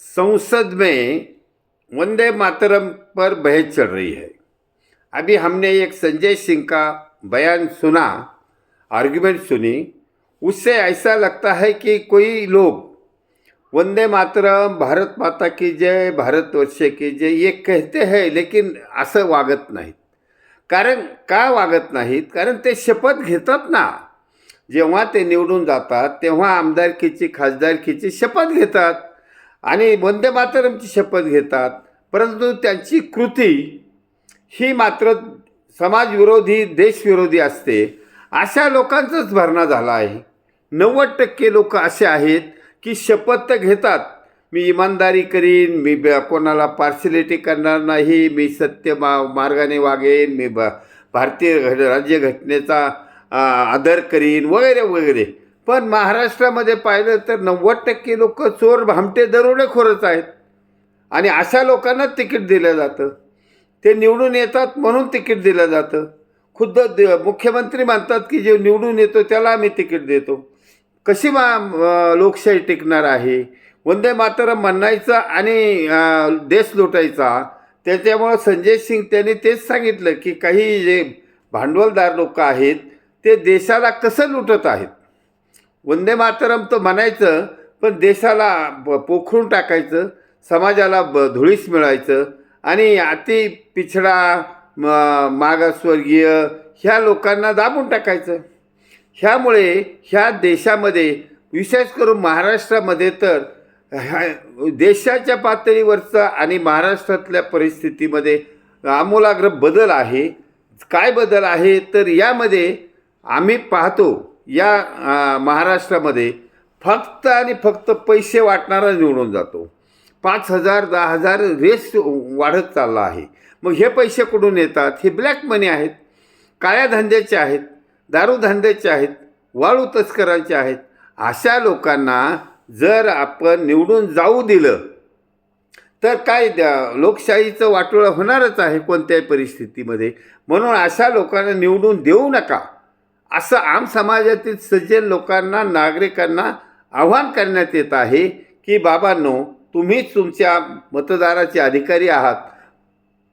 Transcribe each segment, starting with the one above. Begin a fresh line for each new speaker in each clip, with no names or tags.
संसद में वंदे मातरम पर बहस चल रही है। अभी हमने एक संजय सिंह का बयान सुना आर्गुमेंट सुनी। उससे ऐसा लगता है कि कोई लोग वंदे मातरम भारत माता की जय भारतवर्ष की जय ये कहते हैं लेकिन असं वागत नाहीत कारण का वागत नाहीत कारण ते शपथ घेतात ना। जेव्हा ते निवडून जातात तेव्हा आमदारकीची खासदारकीची शपथ घेतात। आणि वंदे मातरमची शपथ घेतात. परंतु त्यांची कृती ही मात्र समाजविरोधी देशविरोधी असते. अशा लोकांचाच भरणा झाला आहे. नव्वद टक्के लोक असे आहेत की शपथ तर घेतात. मी इमानदारी करीन मी ब कोणाला पार्शलिटी करणार नाही मी सत्य मा मार्गाने वागेन मी ब भारतीय घ राज्यघटनेचा आदर करीन वगैरे वगैरे. पण महाराष्ट्रामध्ये पाहिलं तर नव्वद टक्के लोक चोर भामटे दरोडेखोरच आहेत. आणि अशा लोकांनाच तिकीट दिलं जातं. ते निवडून येतात म्हणून तिकीट दिलं जातं. खुद्द मुख्यमंत्री म्हणतात की जे निवडून येतो त्याला आम्ही तिकीट देतो. कशी मा लोकशाही टिकणार आहे? वंदे मातरम म्हणायचं आणि देश लुटायचा. त्याच्यामुळं संजय सिंग त्यांनी तेच सांगितलं की काही जे भांडवलदार लोक आहेत ते देशाला कसं लुटत आहेत? वंदे मातरम तर म्हणायचं पण देशाला ब पोखरून टाकायचं समाजाला ब धुळीस मिळायचं आणि अति पिछडा म मागासवर्गीय ह्या लोकांना दाबून टाकायचं. ह्यामुळे ह्या देशामध्ये विशेष करून महाराष्ट्रामध्ये तर ह्या- देशाच्या पातळीवरचा आणि महाराष्ट्रातल्या परिस्थितीमध्ये आमूलाग्र बदल आहे. काय बदल आहे? तर यामध्ये आम्ही पाहतो या महाराष्ट्रामध्ये फक्त आणि फक्त पैसे वाटणारा निवडून जातो. पाच हजार दहा हजार रेस वाढत चालला आहे. मग हे पैसे कुठून येतात? हे ब्लॅक मनी आहेत काळ्या धंद्याचे आहेत दारू धंद्याचे आहेत वाळू तस्करांचे आहेत. अशा लोकांना जर आपण निवडून जाऊ दिलं तर काय द्या- लोकशाहीचं वाटोळं होणारच आहे कोणत्याही परिस्थितीमध्ये. म्हणून अशा लोकांना निवडून देऊ नका. असं आम समाजातील सज्जन लोकांना नागरिकांना आव्हान करण्यात येत आहे की बाबांनो तुम्हीच तुमच्या मतदाराचे अधिकारी आहात.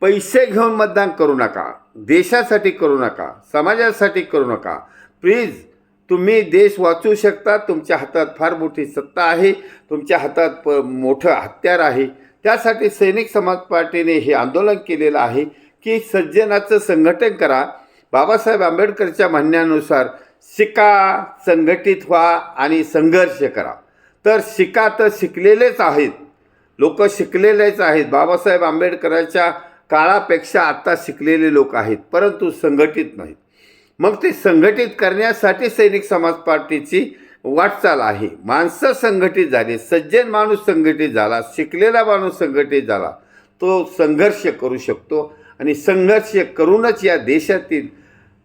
पैसे घेऊन मतदान करू नका. देशासाठी करू नका. समाजासाठी करू नका. प्लीज तुम्ही देश वाचू शकता. तुमच्या हातात फार मोठी सत्ता आहे. तुमच्या हातात प मोठं हत्यार आहे. त्यासाठी सैनिक समाज पार्टीने हे आंदोलन केलेलं आहे की सज्जनाचं संघटन करा. बाबासाहेब आंबेडकरच्या म्हणण्यानुसार शिका संघटित व्हा आणि संघर्ष करा. तर शिका तर शिकलेलेच आहेत. लोक शिकलेलेच आहेत. बाबासाहेब आंबेडकरांच्या काळापेक्षा आत्ता शिकलेले लोक आहेत परंतु संघटित नाहीत. मग ते संघटित करण्यासाठी सैनिक समाज पार्टीची वाटचाल आहे. माणसं संघटित झाली सज्जन माणूस संघटित झाला शिकलेला माणूस संघटित झाला तो संघर्ष करू शकतो. आणि संघर्ष करूनच या देशातील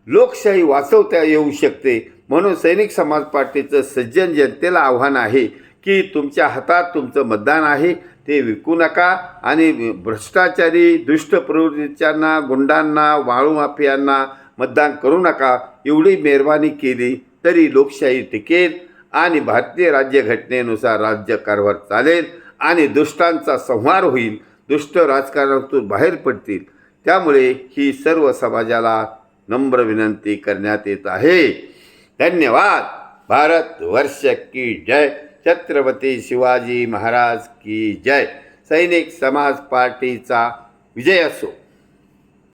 लोकशाही वाचवता येऊ शकते. म्हणून सैनिक समाज पार्टीचं सज्जन जनतेला आव्हान आहे की तुमच्या हातात तुमचं मतदान आहे ते विकू नका. आणि भ्रष्टाचारी दुष्ट प्रवृत्तीच्यांना गुंडांना वाळू माफियांना मतदान करू नका. एवढी मेहरबानी केली तरी लोकशाही टिकेल आणि भारतीय राज्यघटनेनुसार राज्य कारभार चालेल आणि दुष्टांचा संहार होईल. दुष्ट राजकारणातून बाहेर पडतील. त्यामुळे ही सर्व समाजाला नम्र विनंती करण्यात येत आहे. धन्यवाद. भारत वर्ष की जय. छत्रपती शिवाजी महाराज की जय. सैनिक समाज पार्टीचा विजय असो.